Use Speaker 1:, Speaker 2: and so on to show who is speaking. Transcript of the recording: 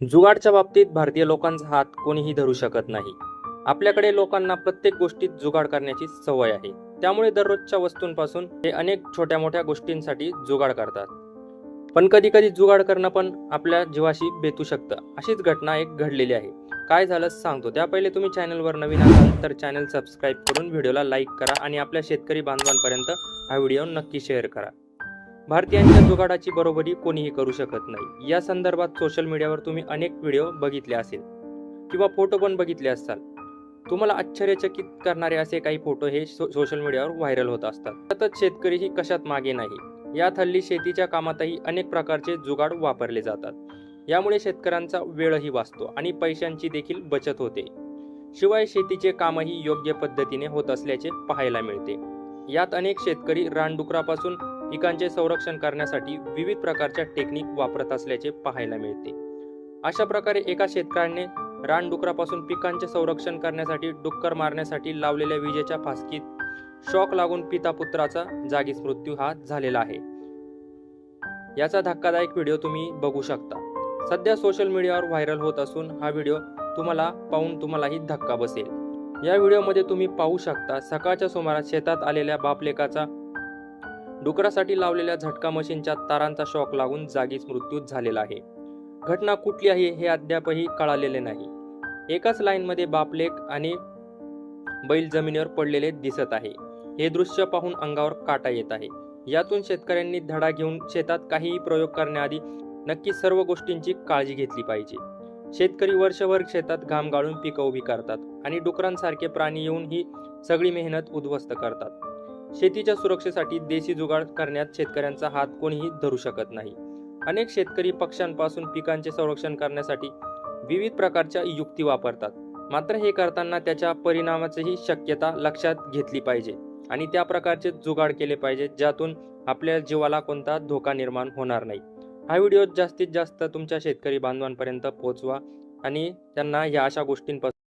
Speaker 1: जुगाडच्या बाबतीत भारतीय लोकांचा हात कोणीही धरू शकत नाही. आपल्याकडे लोकांना प्रत्येक गोष्टीत जुगाड करण्याची सवय आहे. त्यामुळे दररोजच्या वस्तूंपासून ते अनेक छोट्या मोठ्या गोष्टींसाठी जुगाड करतात. पण कधी कधी जुगाड करणं पण आपल्या जीवाशी बेतू शकतं. अशीच घटना एक घडलेली आहे. काय झालं सांगतो. त्या पहिले तुम्ही चॅनलवर नवीन असाल तर चॅनल सबस्क्राईब करून व्हिडिओला लाईक करा आणि आपल्या शेतकरी बांधवांपर्यंत हा व्हिडिओ नक्की शेअर करा. भारतीयांच्या जुगाडाची बरोबरी कोणीही करू शकत नाही. या संदर्भात सोशल मीडियावर तुम्ही अनेक व्हिडिओ बघितले असेल किंवा फोटो पण बघितले असाल. तुम्हाला आश्चर्यचकित करणारे असे काही फोटो हे सो- सोशल मीडियावर व्हायरल होत असतात. सतत शेतकरीही कशात मागे नाही. यात हल्ली शेतीच्या कामातही अनेक प्रकारचे जुगाड वापरले जातात. यामुळे शेतकऱ्यांचा वेळही वाचतो आणि पैशांची देखील बचत होते. शिवाय शेतीचे कामही योग्य पद्धतीने होत असल्याचे पाहायला मिळते. यात अनेक शेतकरी रानडुकरापासून पिकांचे संरक्षण करण्यासाठी विविध प्रकारच्या टेक्निक वापरत असल्याचे पाहायला मिळते. अशा प्रकारे एका शेतकऱ्याने रानडुकरापासून पिकांचे संरक्षण करण्यासाठी डुक्कर मारण्यासाठी लावलेल्या विजेच्या फासकीत शॉक लागून पिता पुत्राचा जागीच मृत्यू हा झालेला आहे. याचा धक्कादायक व्हिडिओ तुम्ही बघू शकता. सध्या सोशल मीडियावर व्हायरल होत असून हा व्हिडिओ तुम्हाला पाहून तुम्हालाही धक्का बसेल. या व्हिडिओमध्ये तुम्ही पाहू शकता सकाळच्या सुमारास शेतात आलेल्या बापलेकाचा डुकरासाठी लावलेल्या झटका मशीनच्या तारांचा शॉक लागून जागीच मृत्यू झालेला आहे. घटना कुठली आहे हे अद्यापही कळालेले नाही. एकाच लाईनमध्ये बापलेक आणि बैल जमिनीवर पडलेले दिसत आहे. हे दृश्य पाहून अंगावर काटा येत आहे. यातून शेतकऱ्यांनी धडा घेऊन शेतात काहीही प्रयोग करण्याआधी नक्की सर्व गोष्टींची काळजी घेतली पाहिजे. शेतकरी वर्षभर शेतात घाम गाळून पिकं उभी करतात आणि डुकरांसारखे प्राणी येऊन ही सगळी मेहनत उद्ध्वस्त करतात. शेतीच्या सुरक्षेसाठी देशी जुगाड करण्यात शेतकऱ्यांचा हात कोणीही धरू शकत नाही. अनेक शेतकरी पक्ष्यांपासून पिकांचे संरक्षण करण्यासाठी विविध प्रकारच्या युक्ती वापरतात. मात्र हे करताना त्याच्या परिणामाचीही शक्यता लक्षात घेतली पाहिजे आणि त्या प्रकारचे जुगाड केले पाहिजे ज्यातून आपल्या जीवाला कोणता धोका निर्माण होणार नाही. हा व्हिडिओ जास्तीत जास्त तुमच्या शेतकरी बांधवांपर्यंत पोहोचवा आणि त्यांना या अशा गोष्टींपासून